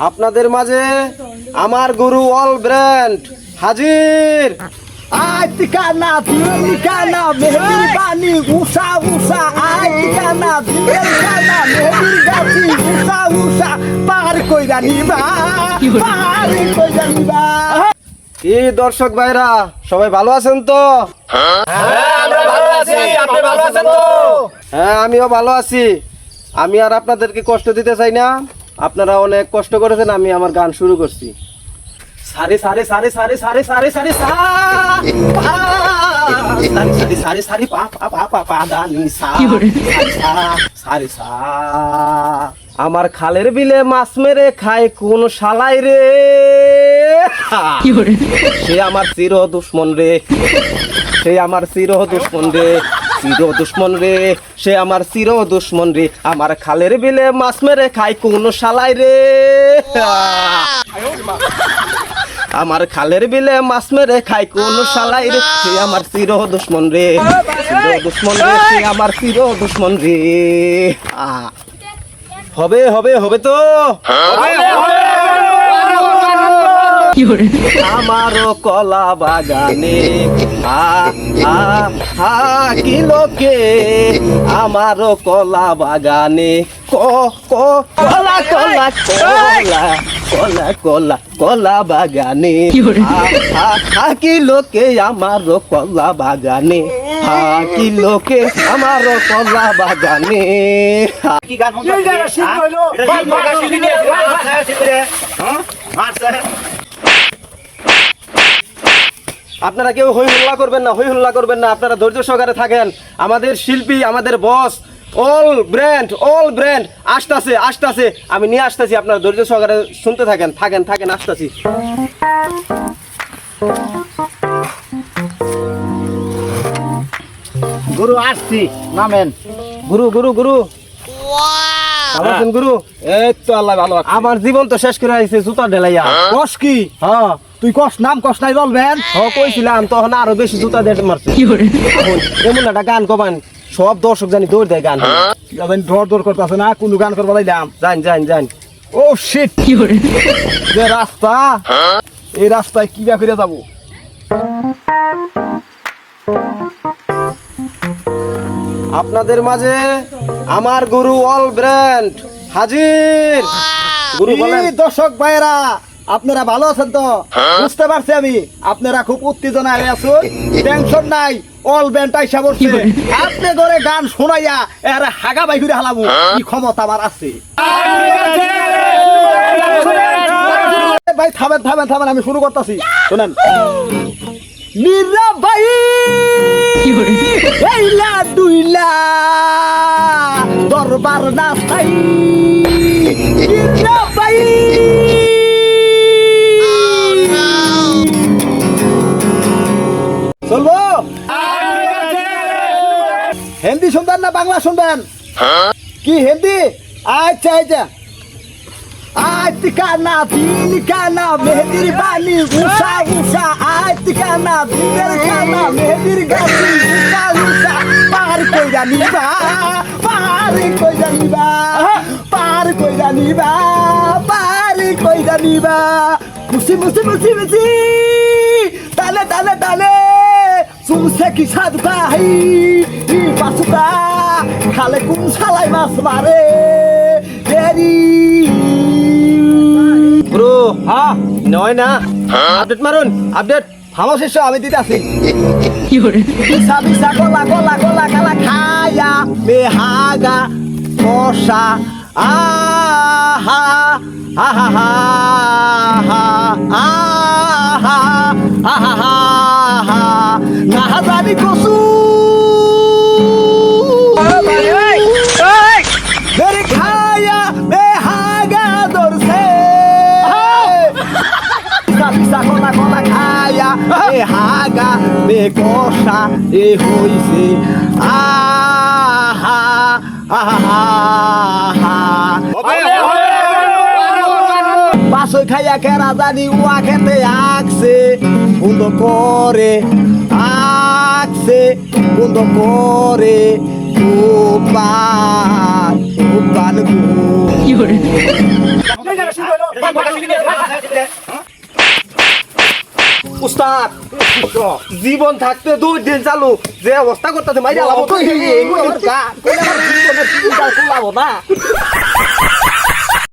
আপনাদের মাঝে আমার গুরু অল ব্র্যান্ড হাজির। পার পার কইরা নিবা। কি দর্শক ভাইরা সবাই ভালো আছেন তো? হ্যাঁ আমিও ভালো আছি। আমি আর আপনাদেরকে কষ্ট দিতে চাই না। আপনারা অনেক কষ্ট করেছেন আমি আমার গান শুরু করছি। সারে সারে সারে সারে সারে সারে সারে সা পা। সারে সারে সারে সারে পা পা পা পা পা দা নি সা সা, সারে সা। আমার খালের বিলে মাছ মেরে খায় কোন শালাই রে। সে আমার চির দুশ্মন রে। সে আমার চির দুশ্মন রে। চির দুশ্মন রে সে আমার চির দুশ্মন রে। আমার খালের বিলে মাছ মেরে খায় কোন শালাই রে। আমার খালের বিলে মাছ মেরে খাই কোন শালাই রে। সে আমার চির দুশ্মন রে চির দুশ্মন রে সে আমার চির দুশ্মন রে। হবে হবে হবে তো। আমারও কলা বাগানে কি লোকে? আমারও কলা বাগানে ক ক কলা কলা কলা কলা কলা কলা বাগানে। হা হা হা কি লোকে? আমারও কলা বাগানে। হা কি লোকে? আমারও কলা বাগানে। শিখ হইল, আপনারা কেউ হই হল্লা করবেন না হই হল্লা করবেন না। আপনারা ধৈর্য সহকারে থাকেন। আমাদের শিল্পী আমাদের boss all brand all brand আসতাছে আসতাছে। আমি নিয়ে আসতেছি আপনারা ধৈর্য সহকারে শুনতে থাকেন থাকেন থাকেন আসতাছি। গুরু আসছি নামেন। গুরু গুরু গুরু। ভালো আছেন গুরু এই তো আল্লাহ ভালো আমার জীবন তো শেষ করে আইছে জুতা ঢেলাইয়া। কস কি? হ্যাঁ। তুই কস নাম কস নাই বলবেন? হ কইছিলাম তখন আরও বেশি জুতা দিয়ে মারছে। এমন একটা গান কবান সব দর্শক জানি দৌড় দেয় গান। যাবেন ধর ধর করতেছে না কোন গান করব লাইলাম। জান জান জান ও শিট যে রাস্তা এই রাস্তায় কি করে যাব। আপনাদের মাঝে আমার গুরু অল ব্র্যান্ড হাজির। গুরু বলেন। দর্শক ভাইরা আপনারা ভালো আছেন তো? বুঝতে পারছি আমি আপনারা খুব উত্তেজনায় আছেন টেনশন নাই অল ব্যান্ড আইসা বলছে আপনি ধরে গান শোনাইয়া এর হাগা বাই করে হালাবো কি ক্ষমতা আমার আছে? ভাই থামেন থামেন থামেন আমি শুরু করতেছি। শুনেন। মীরা ভাই! দরবার না থাই মীরা ভাই। চলবো? হিন্দি শুনবেন না, বাংলা শুনবেন? কি হিন্দি? আচ্ছা আচ্ছা। আজ কানা দিন কানা মেহেদির বালি উষা উষা। আজ কানা দিনের কানা মেহেদির গাছি উষা উষা। পার কই জানিবা পার কই জানিবা পার কই জানিবা খুশি মুসি মুসি মুসি তালে তালে তালে সুমসে কি সাদ ভাই। পাসুটা খালে কুম সালাই মাছ মারে। দেরি। গুরু হ্যাঁ নয় না। আপডেট মারুন আপডেট। আমার শিষ্য আমি দিতে আছি বিসা বিসা গলা গলা গলা গালা খায়া বেহাগা কষা আহা আহা হা হা আহা আহা হা না জানি কসু? মেরে বে কষা এ হইছে আহা আহা পাশে খাইয়া কেরা জানি উয়া খেতে আকছে বন্ধ করে আকছে বন্ধ করে উপান উপান উস্তাদ জীবন থাকতে দুই দিন চালু যে অবস্থা করতেছে মাইরা লাভ না